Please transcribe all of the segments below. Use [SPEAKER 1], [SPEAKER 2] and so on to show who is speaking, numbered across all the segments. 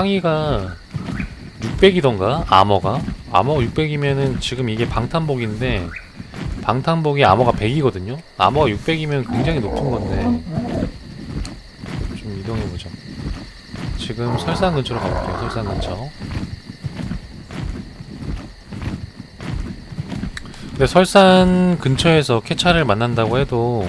[SPEAKER 1] 상의가 600이던가? 아머가? 아머 600이면은 지금 이게 방탄복인데 방탄복이 아머가 100이거든요? 아머가 600이면 굉장히 높은 건데 좀 이동해보자 지금 설산 근처로 가볼게요 설산 근처 근데 설산 근처에서 캐차를 만난다고 해도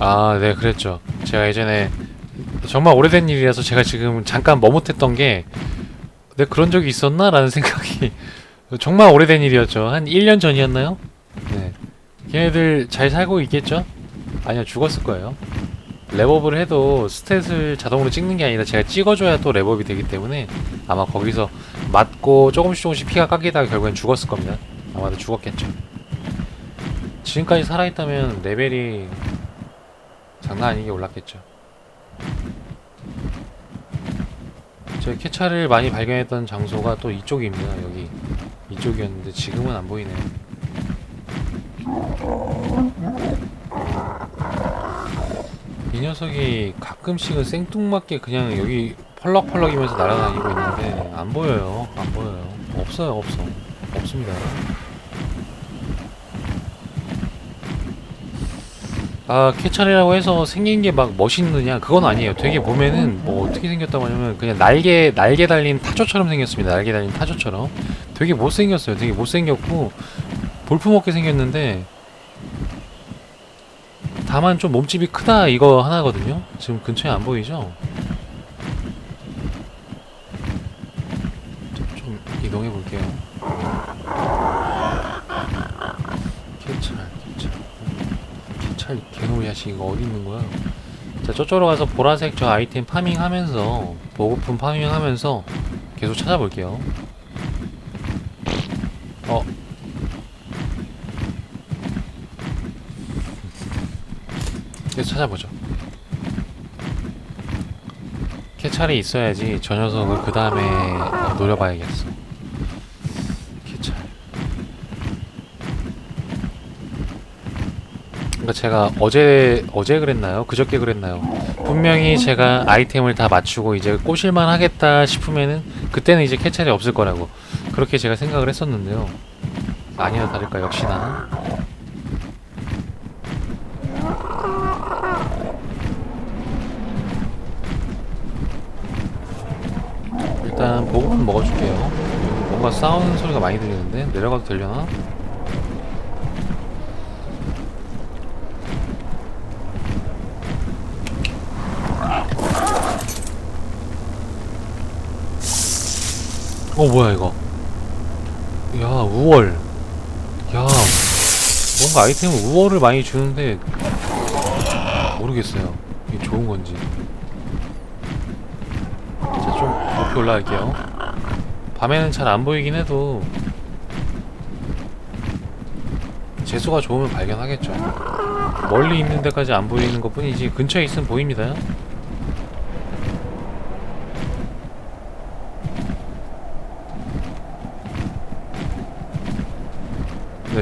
[SPEAKER 1] 아, 네, 그랬죠. 제가 예전에 정말 오래된 일이라서 제가 지금 잠깐 머뭇했던 게 내가 그런 적이 있었나? 라는 생각이 정말 오래된 일이었죠. 한 1년 전이었나요? 네. 걔네들 잘 살고 있겠죠? 아니요, 죽었을 거예요. 랩업을 해도 스탯을 자동으로 찍는 게 아니라 제가 찍어줘야 또 랩업이 되기 때문에 아마 거기서 맞고 조금씩 조금씩 피가 깎이다가 결국엔 죽었을 겁니다. 아마도 죽었겠죠. 지금까지 살아있다면 레벨이 장난 아니게 올랐겠죠. 제 캐차를 많이 발견했던 장소가 또 이쪽입니다. 여기 이쪽이었는데 지금은 안 보이네요. 이 녀석이 가끔씩은 생뚱맞게 그냥 여기 펄럭펄럭이면서 날아다니고 있는데 안 보여요. 안 보여요. 없어요. 없어. 없습니다. 아 캐찰이라고 해서 생긴 게 막 멋있느냐? 그건 아니에요. 되게 보면은 뭐 어떻게 생겼다고 하냐면 그냥 날개 날개 달린 타조처럼 생겼습니다. 날개 달린 타조처럼. 되게 못생겼어요. 되게 못생겼고 볼품없게 생겼는데 다만 좀 몸집이 크다 이거 하나거든요. 지금 근처에 안 보이죠? 자, 좀 이동해 볼게요 캐찰 캐찰 찰 개놀이 하시 이거 어디 있는 거야? 자 저쪽으로 가서 보라색 저 아이템 파밍하면서 보급품 파밍하면서 계속 찾아볼게요. 어. 계속 찾아보죠. 캐찰이 있어야지 저 녀석을 그 다음에 노려봐야겠어. 캐찰. 그러니까 제가 어제 어제 그랬나요? 그저께 그랬나요? 분명히 제가 아이템을 다 맞추고 이제 꼬실만 하겠다 싶으면은 그때는 이제 캐찰이 없을 거라고 그렇게 제가 생각을 했었는데요. 아니나 다를까 역시나 일단 보급은 먹어줄게요. 뭔가 싸우는 소리가 많이 들리는데 내려가도 되려나? 어 뭐야 이거? 야 우월. 야 뭔가 아이템 우월을 많이 주는데 모르겠어요. 이게 좋은 건지. 자좀 높이 올라갈게요. 밤에는 잘 안 보이긴 해도 재수가 좋으면 발견하겠죠. 멀리 있는 데까지 안 보이는 것 뿐이지 근처에 있으면 보입니다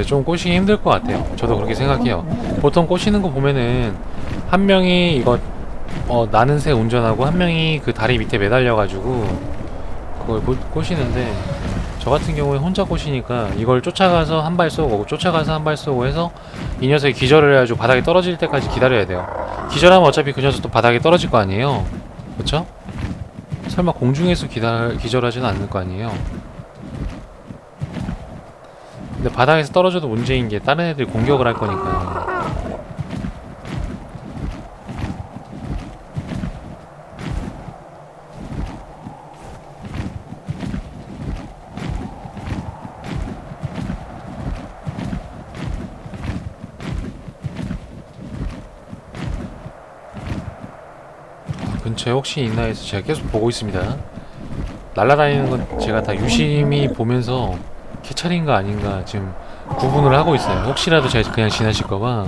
[SPEAKER 1] 좀 꼬시기 힘들 것 같아요. 저도 그렇게 생각해요. 보통 꼬시는 거 보면은 한 명이 이거 어, 나는 새 운전하고 한 명이 그 다리 밑에 매달려 가지고 그걸 꼬, 꼬시는데 저 같은 경우에 혼자 꼬시니까 이걸 쫓아가서 한 발 쏘고 쫓아가서 한 발 쏘고 해서 이 녀석이 기절을 해가지고 바닥에 떨어질 때까지 기다려야 돼요. 기절하면 어차피 그 녀석도 바닥에 떨어질 거 아니에요. 그쵸? 설마 공중에서 기다, 기절하지는 않을 거 아니에요. 근데 바닥에서 떨어져도 문제인 게 다른 애들이 공격을 할 거니까. 아, 근처에 혹시 있나 해서 제가 계속 보고 있습니다. 날아다니는 건 제가 다 유심히 보면서 캐찰인가 아닌가 지금 구분을 하고 있어요. 혹시라도 제가 그냥 지나칠까봐.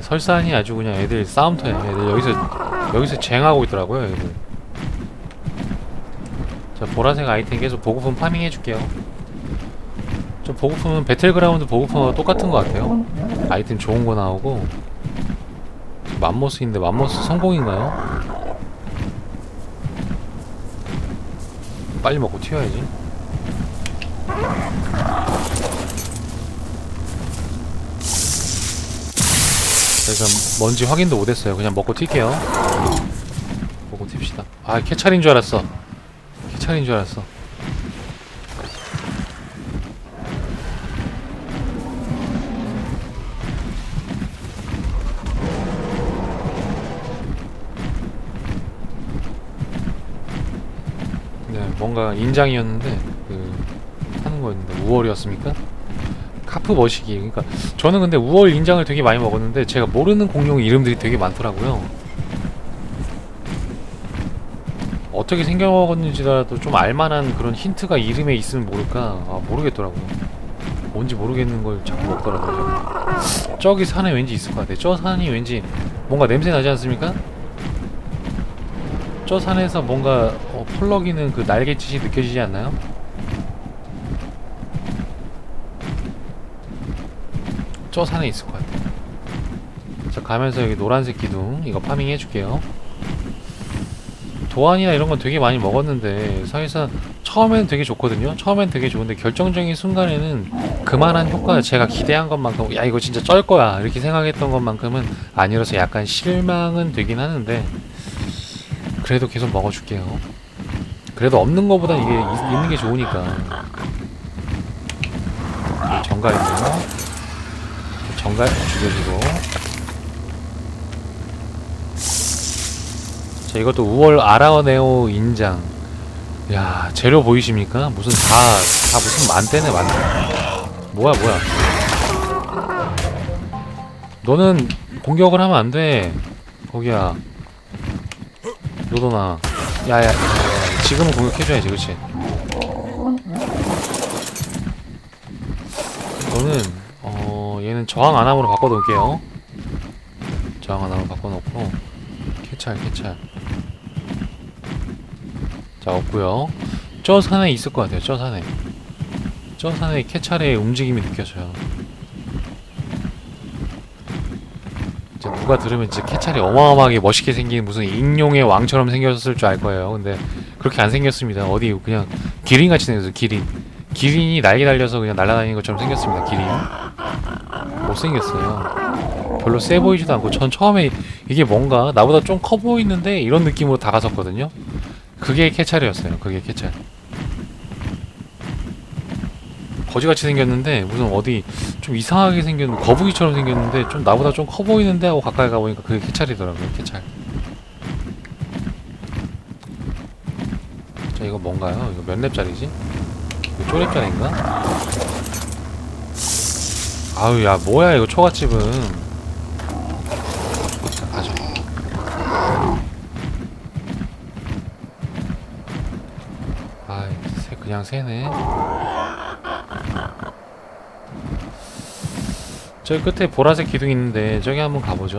[SPEAKER 1] 설산이 아주 그냥 애들 싸움터야. 애들 여기서 여기서 쟁하고 있더라고요. 애들. 자 보라색 아이템 계속 보급품 파밍 해줄게요. 저 보급품은 배틀그라운드 보급품과 똑같은 것 같아요. 아이템 좋은 거 나오고 맘모스인데 맘모스 성공인가요? 빨리 먹고 튀어야지. 일단 뭔지 확인도 못했어요. 그냥 먹고 튈게요. 먹고 튑시다. 아 캐찰인 줄 알았어. 캐찰인 줄 알았어. 뭔가 인장이었는데 그 하는 거였는데 우월이었습니까? 카프 머시기 그러니까 저는 근데 우월 인장을 되게 많이 먹었는데 제가 모르는 공룡 이름들이 되게 많더라고요. 어떻게 생겨 먹었는지라도 좀 알만한 그런 힌트가 이름에 있으면 모를까 아, 모르겠더라고요. 뭔지 모르겠는 걸 자꾸 먹더라고요. 저기 산에 왠지 있을 것 같아. 저 산이 왠지 뭔가 냄새 나지 않습니까? 저 산에서 뭔가 어, 펄럭이는 그 날갯짓이 느껴지지 않나요? 저 산에 있을 것 같아요. 자 가면서 여기 노란색 기둥 이거 파밍 해줄게요. 도안이나 이런 건 되게 많이 먹었는데 사실상 처음에는 되게 좋거든요. 처음엔 되게 좋은데 결정적인 순간에는 그만한 효과 제가 기대한 것만큼 야 이거 진짜 쩔 거야 이렇게 생각했던 것만큼은 아니라서 약간 실망은 되긴 하는데 그래도 계속 먹어줄게요. 그래도 없는 것보다 이게 있, 있는 게 좋으니까. 정갈 있네요. 정갈 죽여주고. 자, 이것도 5월 아라네오 인장. 야, 재료 보이십니까? 무슨 다, 다 무슨 만대네, 만대. 뭐야, 뭐야. 너는 공격을 하면 안 돼. 거기야. 노도나 야야 지금은 공격해줘야지 그치? 너는 어 얘는 저항 안함으로 바꿔놓을게요. 저항 안함으로 바꿔놓고. 캐찰 캐찰 자 없고요. 저 산에 있을 것 같아요 저 산에 저 산에 캐찰의 움직임이 느껴져요 이제 누가 들으면 진짜 캐찰이 어마어마하게 멋있게 생긴 무슨 익룡의 왕처럼 생겼을 줄 알 거예요. 근데 그렇게 안 생겼습니다. 어디 그냥 기린 같이 생겼어요. 기린. 기린이 날개 달려서 그냥 날아다니는 것처럼 생겼습니다. 기린. 못 생겼어요. 별로 세 보이지도 않고 전 처음에 이게 뭔가 나보다 좀 커 보이는데 이런 느낌으로 다가섰거든요. 그게 캐찰이었어요. 그게 캐찰. 거지같이 생겼는데 무슨 어디 좀 이상하게 생겼는데 거북이처럼 생겼는데 좀 나보다 좀 커 보이는데 하고 가까이 가보니까 그게 캐찰이더라고요 캐찰 자 이거 뭔가요? 이거 몇 렙짜리지? 이거 쪼렙짜리인가? 아유 야 뭐야 이거 초가집은 자 가자 아이 새 그냥 새네 저기 끝에 보라색 기둥 있는데 저기 한번 가보죠.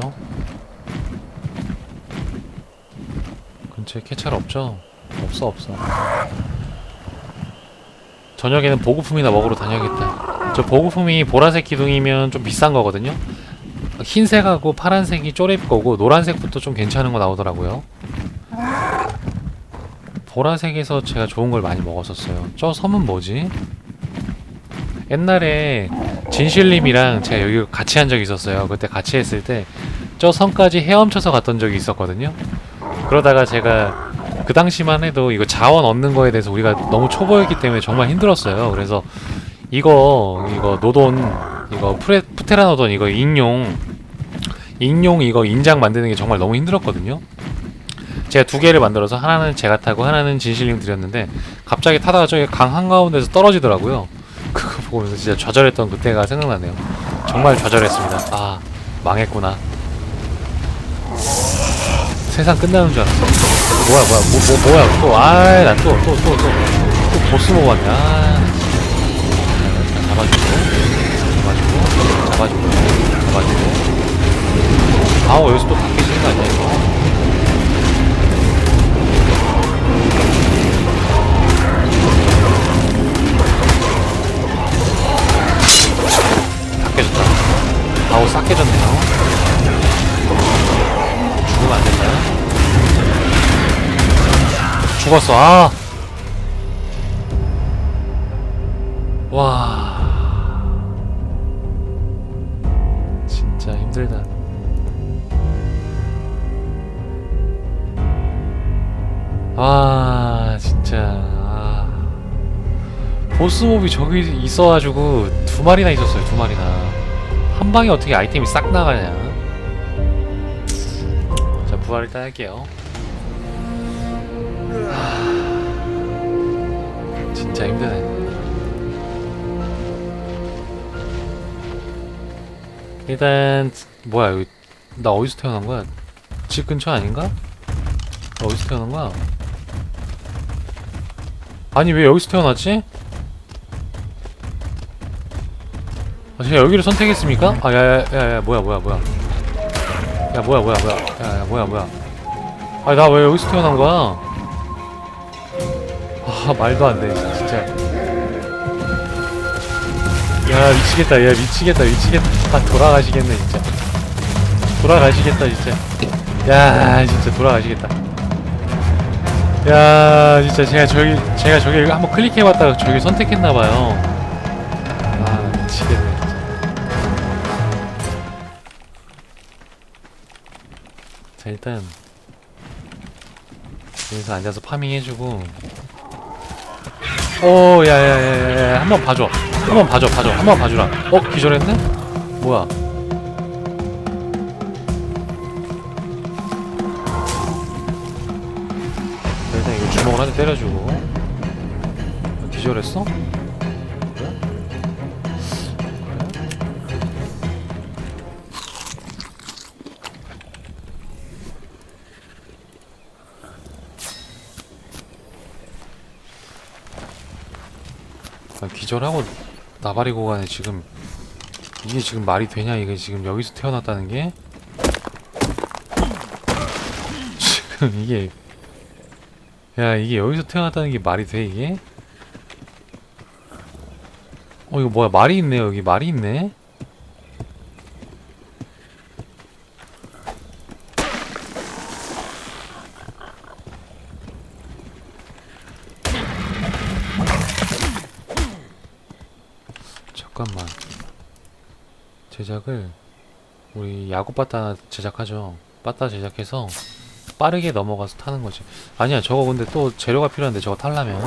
[SPEAKER 1] 근처에 캐찰 없죠? 없어 없어. 저녁에는 보급품이나 먹으러 다녀야겠다. 저 보급품이 보라색 기둥이면 좀 비싼 거거든요. 흰색하고 파란색이 쪼렙 거고 노란색부터 좀 괜찮은 거 나오더라고요. 보라색에서 제가 좋은 걸 많이 먹었었어요. 저 섬은 뭐지? 옛날에 진실님이랑 제가 여기 같이 한 적이 있었어요. 그때 같이 했을 때 저 섬까지 헤엄쳐서 갔던 적이 있었거든요. 그러다가 제가 그 당시만 해도 이거 자원 얻는 거에 대해서 우리가 너무 초보였기 때문에 정말 힘들었어요. 그래서 이거 이거 노돈 이거 프레, 프테라 노돈 이거 인용 인용 이거 인장 만드는 게 정말 너무 힘들었거든요. 제가 두 개를 만들어서 하나는 제가 타고 하나는 진실님 드렸는데 갑자기 타다가 저기 강 한가운데서 떨어지더라고요. 그거 보면서 진짜 좌절했던 그때가 생각나네요. 정말 좌절했습니다. 아 망했구나. 세상 끝나는 줄 알았어. 뭐야 뭐야 뭐, 뭐 뭐야 또 아이 난또 또 또 또 또 보스 먹었네. 아. 자, 잡아주고 잡아주고 잡아주고 잡아주고. 아우 여기서 또 바뀌시는 거 아니야 이거? 가오 싹 깨졌네요. 죽으면 안 된다. 죽었어. 아. 와. 진짜 힘들다. 아, 진짜. 아. 보스몹이 저기 있어가지고 두 마리나 있었어요. 두 마리나. 한 방에 어떻게 아이템이 싹 나가냐. 자, 부활 일단 할게요. 하... 진짜 힘드네. 일단 뭐야 여기 나 어디서 태어난 거야? 집 근처 아닌가? 나 어디서 태어난 거야? 아니 왜 여기서 태어났지? 아, 제가 여기를 선택했습니까? 아 야 야 야 야 뭐야 뭐야 뭐야. 야 뭐야 뭐야 뭐야. 야 야 뭐야 뭐야. 아니 나왜 여기서 태어난 거야? 아 말도 안 돼 진짜. 야 미치겠다 야 미치겠다 미치겠다. 아, 돌아가시겠네 진짜. 돌아가시겠다 진짜. 야 진짜 돌아가시겠다. 야 진짜 제가 저기 제가 저기 한번 클릭해봤다가 저기 선택했나봐요 자 일단 여기서 앉아서 파밍 해주고. 오 야야야야야 한번 봐줘. 한번 봐줘 봐줘. 한번 봐주라. 어 기절했네? 뭐야? 일단 이거 주먹을 한 대 때려주고. 기절했어? 기절하고 나발이고 가네 지금 이게 지금 말이 되냐 이게 지금 여기서 태어났다는 게? 지금 이게 야 이게 여기서 태어났다는 게 말이 돼 이게? 어 이거 뭐야? 말이 있네 여기. 말이 있네 잠깐만 제작을 바따 제작하죠. 바따 제작해서 빠르게 넘어가서 타는 거지. 아니야 저거 근데 또 재료가 필요한데 저거 탈라면.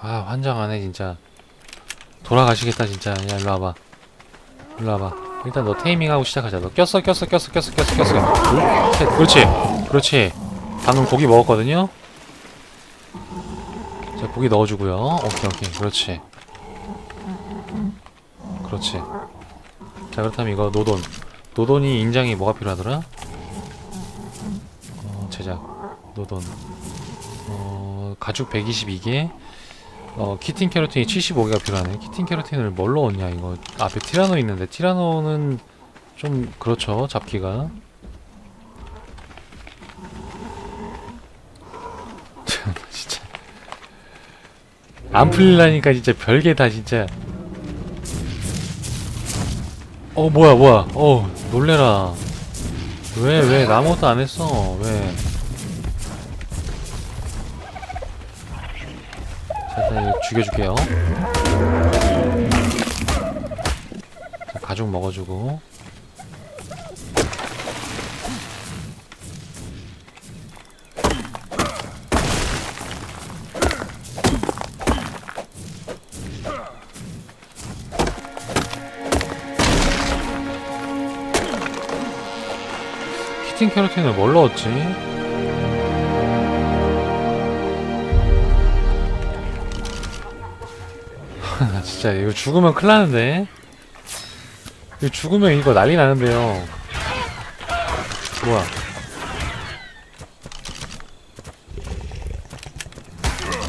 [SPEAKER 1] 아 환장하네 진짜. 돌아가시겠다 진짜. 야 일로 와봐. 일로 와봐. 일단 너 테이밍하고 시작하자. 너 꼈어 꼈어 꼈어 꼈어 꼈어 꼈어. 셋, 그렇지. 그렇지. 방금 고기 먹었거든요? 자 고기 넣어주고요. 오케이 오케이. 그렇지. 그렇지 자 그렇다면 이거 노돈. 노돈이 인장이 뭐가 필요하더라? 어, 제작. 노돈. 어, 가죽 122개. 어, 키틴 캐로틴이 75개가 필요하네. 키틴 캐로틴을 뭘로 얻냐 이거? 앞에 티라노 있는데. 티라노는 좀 그렇죠 잡기가. 참, 진짜. 안 풀리려니까 진짜 별게 다 진짜 어 뭐야 뭐야. 어 놀래라. 왜 왜 나 아무것도 안 했어? 왜? 자, 일단 죽여줄게요. 자, 가죽 먹어주고 키틴 캐로틴을 뭘로 얻지? 나 진짜 이거 죽으면 큰일 나는데? 이거 죽으면 이거 난리 나는데요. 뭐야?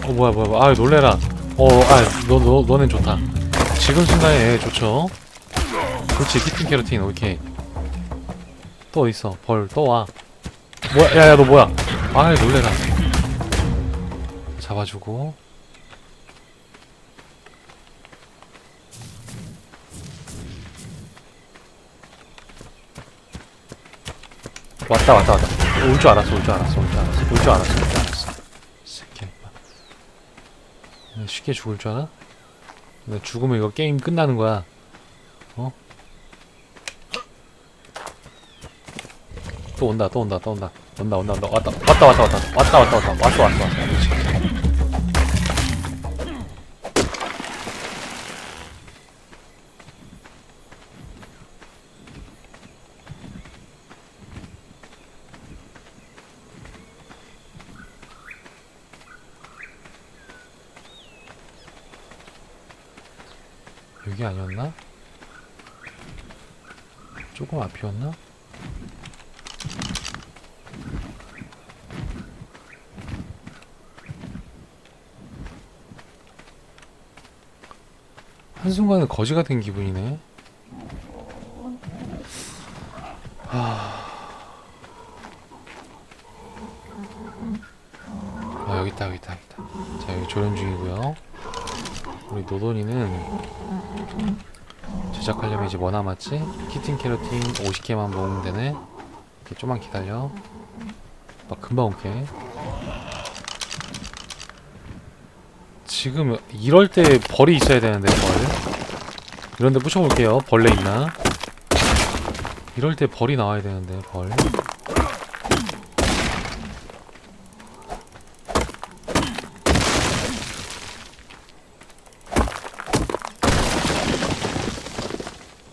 [SPEAKER 1] 어 뭐야 뭐야 뭐야. 아 놀래라. 어아너 너 너넨 좋다. 지금 순간에 예, 좋죠? 그렇지 키틴 캐로틴 오케이 또 있어. 벌 또 와. 뭐야 야야 너 뭐야? 아이 놀래라. 잡아주고. 왔다 왔다 왔다. 올 줄 알았어 올 줄 알았어 올 줄 알았어. 올 줄 알았어 올 줄 알았어. 새끼 쉽게 죽을 줄 알아? 죽으면 이거 게임 끝나는 거야. 어? 또 온다 또 온다 또 온다 온다 온다 온다 왔다 왔다 왔다 왔다 왔다 왔다 왔다 왔어 왔어 왔어 그렇지. 여기 아니었나? 조금 앞이었나? 한순간에 거지가 된 기분이네. 하... 아 여기 있다 여기 있다 여기 있다. 자 여기 조련 중이고요. 우리 노돈이는 제작하려면 이제 뭐 남았지? 키틴 캐러틴 50개만 모으면 되네. 이렇게 좀만 기다려. 막 금방 올게. 지금 이럴 때 벌이 있어야 되는데 벌. 이런 데 부셔볼게요. 벌레 있나? 이럴 때 벌이 나와야 되는데 벌.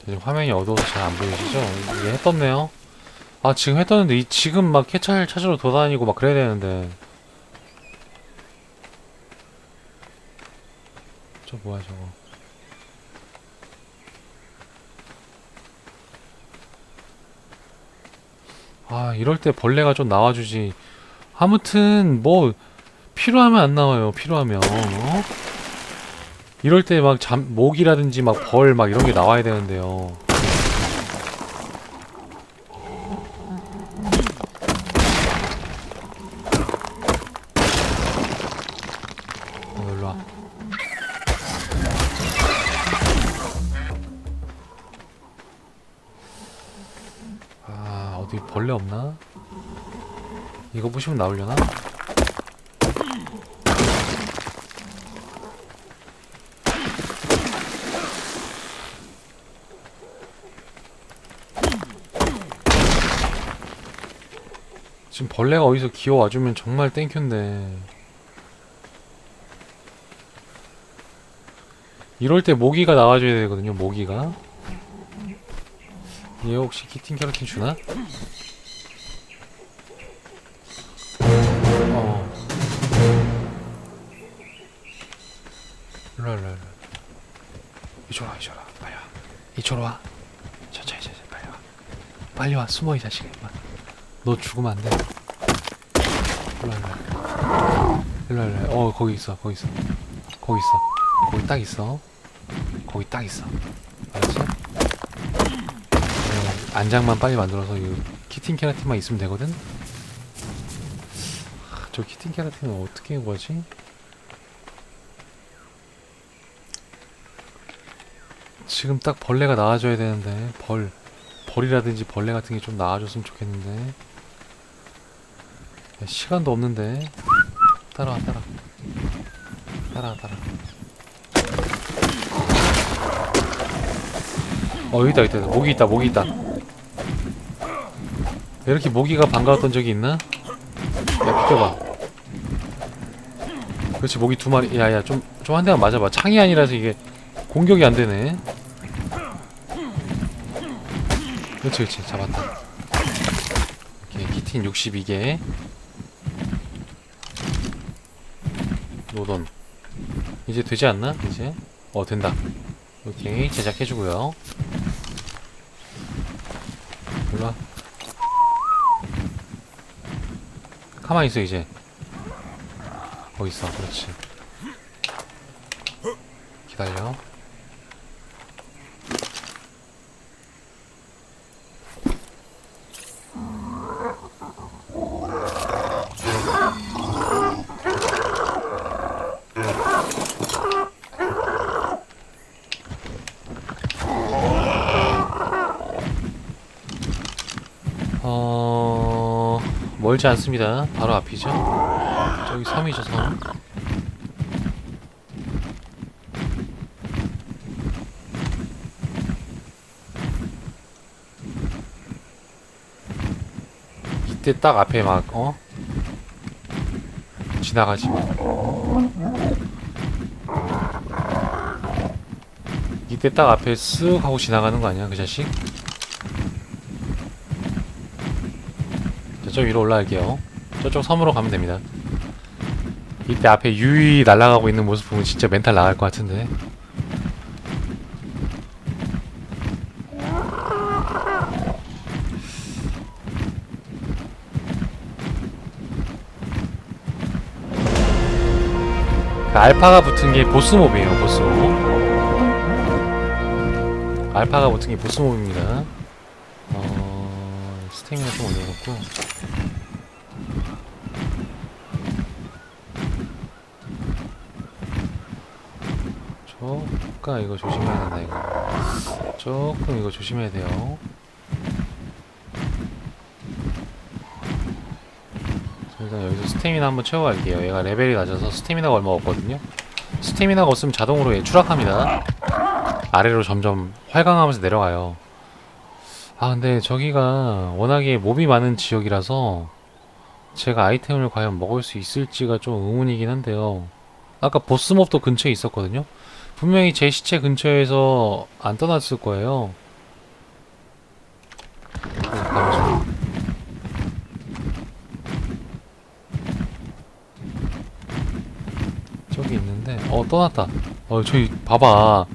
[SPEAKER 1] 지금 화면이 어두워서 잘 안 보이시죠? 이게 해 떴네요. 아 지금 해 떴는데 이 지금 막 해찰 찾으러 돌아다니고 막 그래야 되는데. 저 뭐야 저거. 아 이럴 때 벌레가 좀 나와주지. 아무튼 뭐 필요하면 안 나와요. 필요하면. 어? 이럴 때 막 잠 모기라든지 막 벌 막 이런 게 나와야 되는데요. 벌레 없나? 이거 부시면 나오려나? 지금 벌레가 어디서 기어와주면 정말 땡큐인데 이럴 때 모기가 나와줘야 되거든요 모기가 얘 혹시 키틴 캐러틴 주나? 숨어 이 자식아 임마. 너 죽으면 안 돼. 일로 와, 일로 와. 일로 와. 어, 거기 있어, 거기 있어. 거기 있어. 거기 딱 있어. 거기 딱 있어. 알았지? 네, 안장만 빨리 만들어서 이 키틴 케라틴만 있으면 되거든? 하, 저 키틴 케라틴은 어떻게 구하지? 지금 딱 벌레가 나와줘야 되는데 벌 벌이라든지 벌레 같은 게 좀 나와줬으면 좋겠는데. 야, 시간도 없는데. 따라와 따라 따라와 따라 어 여기 있다 여기 있다. 모기 있다 모기 있다. 이렇게 모기가 반가웠던 적이 있나? 야 비켜봐. 그렇지 모기 두 마리. 야야 좀 좀 한 대만 맞아봐. 창이 아니라서 이게 공격이 안 되네 그렇지 그렇지. 잡았다. 오케이 키틴 62개. 노돈. 이제 되지 않나? 이제? 어 된다. 오케이 제작해주고요. 일로와. 가만히 있어 이제. 거기 있어 그렇지. 기다려 어... 멀지 않습니다. 바로 앞이죠. 저기 섬이죠, 섬. 이때 딱 앞에 막, 어? 지나가지 마. 이때 딱 앞에 쓱 하고 지나가는 거 아니야, 그 자식? 저 위로 올라갈게요. 저쪽 섬으로 가면 됩니다. 이때 앞에 유이 날아가고 있는 모습 보면 진짜 멘탈 나갈 것 같은데. 그 알파가 붙은 게 보스몹이에요, 보스몹. 알파가 붙은 게 보스몹입니다. 어, 스태미나 좀 올려놓고. 조금 이거 조심해야 된다, 이거. 조금 이거 조심해야 돼요. 자, 일단 여기서 스태미나 한번 채워갈게요. 얘가 레벨이 낮아서 스태미나가 얼마 없거든요. 스태미나가 없으면 자동으로 얘 추락합니다. 아래로 점점 활강하면서 내려가요. 아 근데 저기가 워낙에 몹이 많은 지역이라서 제가 아이템을 과연 먹을 수 있을지가 좀 의문이긴 한데요. 아까 보스몹도 근처에 있었거든요. 분명히 제 시체 근처에서 안 떠났을 거예요. 저기 있는데 어 떠났다. 어 저기 봐봐.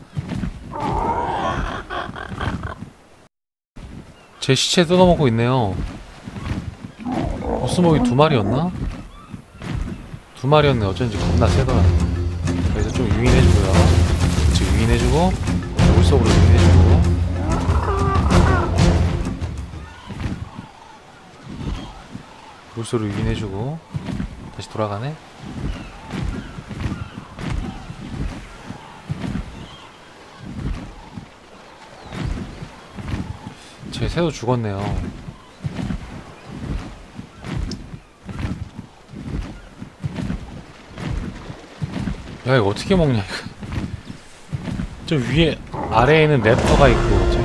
[SPEAKER 1] 제 시체 뜯어먹고 있네요. 보스목이 두 마리였나? 두 마리였네. 어쩐지 겁나 세더라. 그래서 좀 유인해주고요. 그치, 유인해주고, 물속으로 유인해주고. 물속으로 유인해주고, 다시 돌아가네? 제 새도 죽었네요. 야 이거 어떻게 먹냐 이거. 저 위에 아래에는 랩터가 있고 저-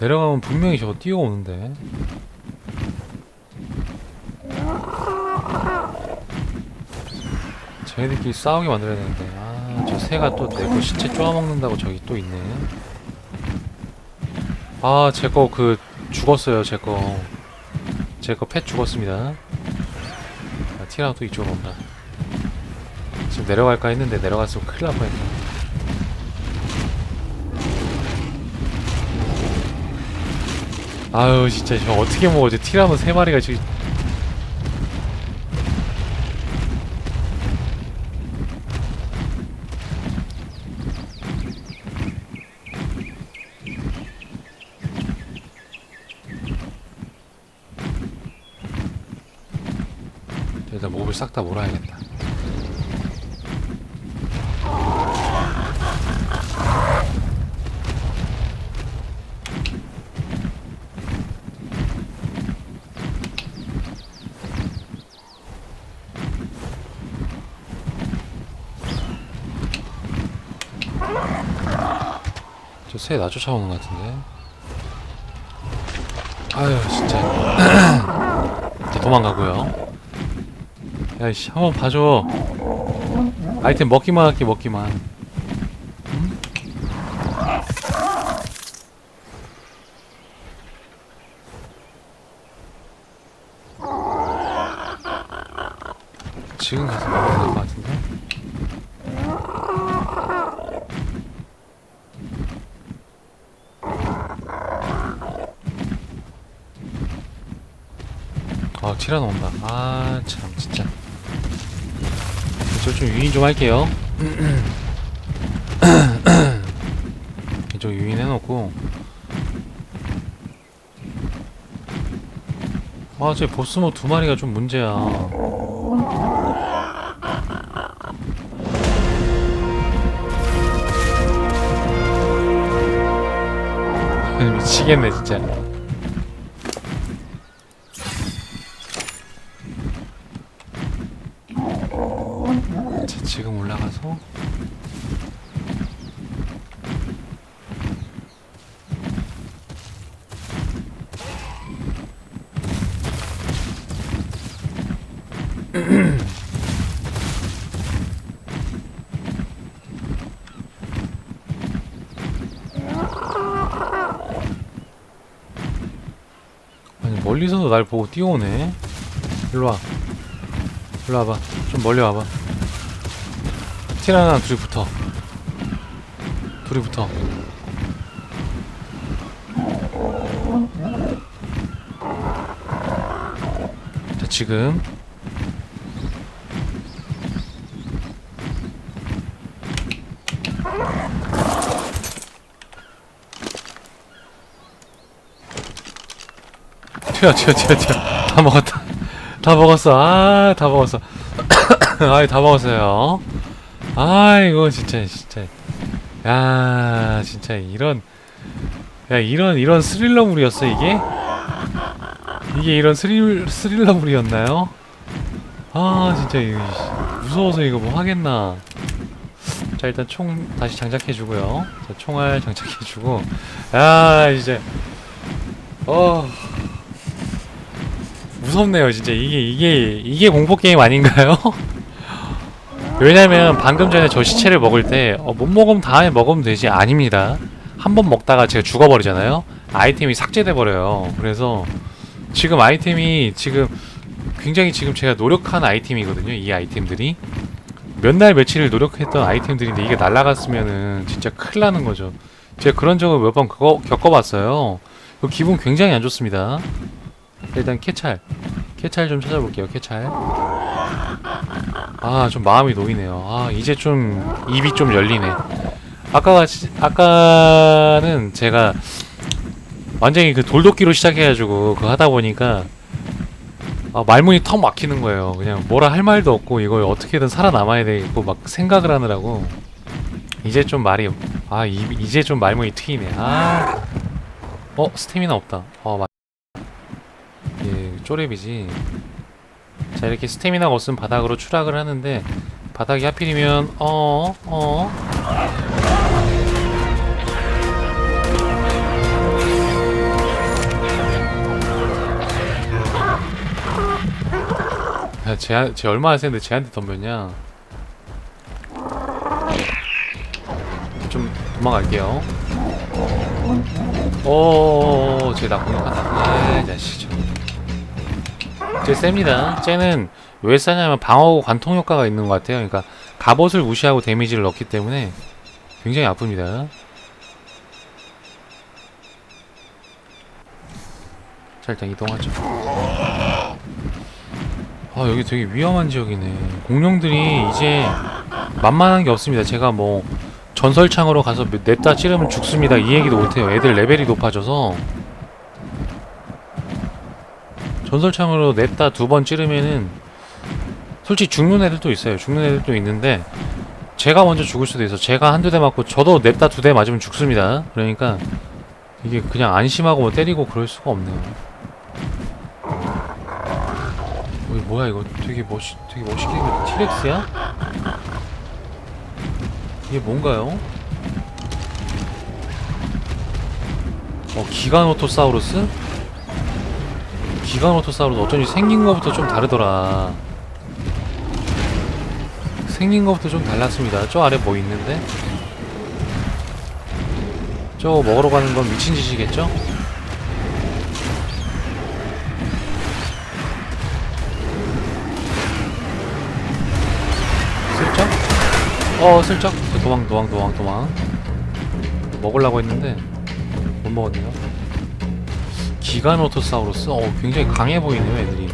[SPEAKER 1] 내려가면 분명히 저거 뛰어오는데 쟤네들끼리 싸우게 만들어야 되는데. 아 저 새가 또 내 거 시체 쪼아먹는다고 저기 또 있네. 아 제 거 그 죽었어요 제거. 제 거 펫 죽었습니다. 아, 티라노 또 이쪽으로 온다. 지금 내려갈까 했는데 내려갔으면 큰일 날 뻔했네. 아유 진짜 저 어떻게 먹어지 티라노 세 마리가 지금 싹 다 몰아야겠다. 저새나 쫓아오는 것 같은데. 아유 진짜. 도망가고요. 야이씨 한번 봐줘. 아이템 먹기만 할게 먹기만. 응? 지금 가서 먹어야 될것 같은데? 아 티라노 온다. 아 참. 진짜 저좀 유인 좀 할게요. 이쪽 유인 해놓고. 아저 보스모 뭐 두 마리가 좀 문제야. 미치겠네 진짜. 자 지금 올라가서 아니 멀리서도 날 보고 뛰어오네. 일로 와. 일로 와봐. 좀 멀리 와봐 티라나 둘이 붙어. 둘이 붙어. 자 지금. 튀어 튀어 튀어 튀어. 다 먹었다. 다 먹었어. 아 다 먹었어. 아이 다 먹었어요 아이고 진짜 진짜. 야 진짜 이런 야 이런 이런 스릴러물이었어 이게? 이게 이런 스릴 스릴러물이었나요? 아 진짜 이거 씨, 무서워서 이거 뭐 하겠나. 자 일단 총 다시 장착해주고요. 자 총알 장착해주고. 야 이제. 어. 무섭네요 진짜. 이게 이게 이게 공포 게임 아닌가요? 왜냐면 방금 전에 저 시체를 먹을 때 어, 못 먹으면 다음에 먹으면 되지 아닙니다. 한 번 먹다가 제가 죽어버리잖아요? 아이템이 삭제돼 버려요. 그래서 지금 아이템이 지금 굉장히 지금 제가 노력한 아이템이거든요 이 아이템들이. 몇 날 며칠을 노력했던 아이템들인데 이게 날라갔으면은 진짜 큰일 나는 거죠. 제가 그런 적을 몇 번 겪어봤어요. 그 기분 굉장히 안 좋습니다. 일단 캐찰. 캐찰 좀 찾아볼게요 캐찰 아 좀 마음이 놓이네요. 아 이제 좀 입이 좀 열리네. 아까가 지- 아까는 제가 완전히 그 돌도끼로 시작해가지고 그거 하다 보니까 아, 말문이 턱 막히는 거예요. 그냥 뭐라 할 말도 없고 이걸 어떻게든 살아남아야 되겠고 막 생각을 하느라고. 이제 좀 말이 아 이, 이제 좀 말문이 트이네. 아. 어? 스태미나 없다. 어 맞... 예, 쪼렙이지. 자, 이렇게 스태미나가 없으면 바닥으로 추락을 하는데 바닥이 하필이면 어, 어. 야, 쟤, 쟤 얼마나 센데 쟤한테 덤볐냐? 좀 도망갈게요. 오, 쟤나 공격한다. 아, 이 자식. 저. 쟤 셉니다. 쟤는 왜 싸냐면 방어 관통 효과가 있는 것 같아요. 그러니까 갑옷을 무시하고 데미지를 넣기 때문에 굉장히 아픕니다. 자, 일단 이동하죠. 아, 여기 되게 위험한 지역이네. 공룡들이 이제 만만한 게 없습니다. 제가 뭐 전설창으로 가서 몇- 냅다 찌르면 죽습니다. 이 얘기도 못해요. 애들 레벨이 높아져서 전설창으로 냅다 두 번 찌르면은 솔직히 죽는 애들도 있어요. 죽는 애들도 있는데 제가 먼저 죽을 수도 있어. 제가 한두 대 맞고 저도 냅다 두 대 맞으면 죽습니다. 그러니까 이게 그냥 안심하고 뭐 때리고 그럴 수가 없네요. 어, 이거 뭐야 이거 되게 멋있 되게 멋있게 생겼 티렉스야? 이게 뭔가요? 어, 기가노토사우루스? 기가노토사우루스 어쩐지 생긴 거부터 좀 다르더라. 생긴 거부터 좀 달랐습니다. 저 아래 뭐 있는데? 저 먹으러 가는 건 미친 짓이겠죠? 슬쩍? 어 슬쩍 도망 도망 도망 도망 먹으려고 했는데 못 먹었네요 기가노토사우루스? 어 굉장히 강해 보이네요 애들이.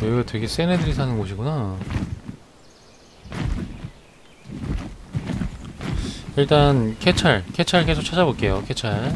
[SPEAKER 1] 여기가 되게 센 애들이 사는 곳이구나. 일단 캐찰 캐찰 계속 찾아볼게요 캐찰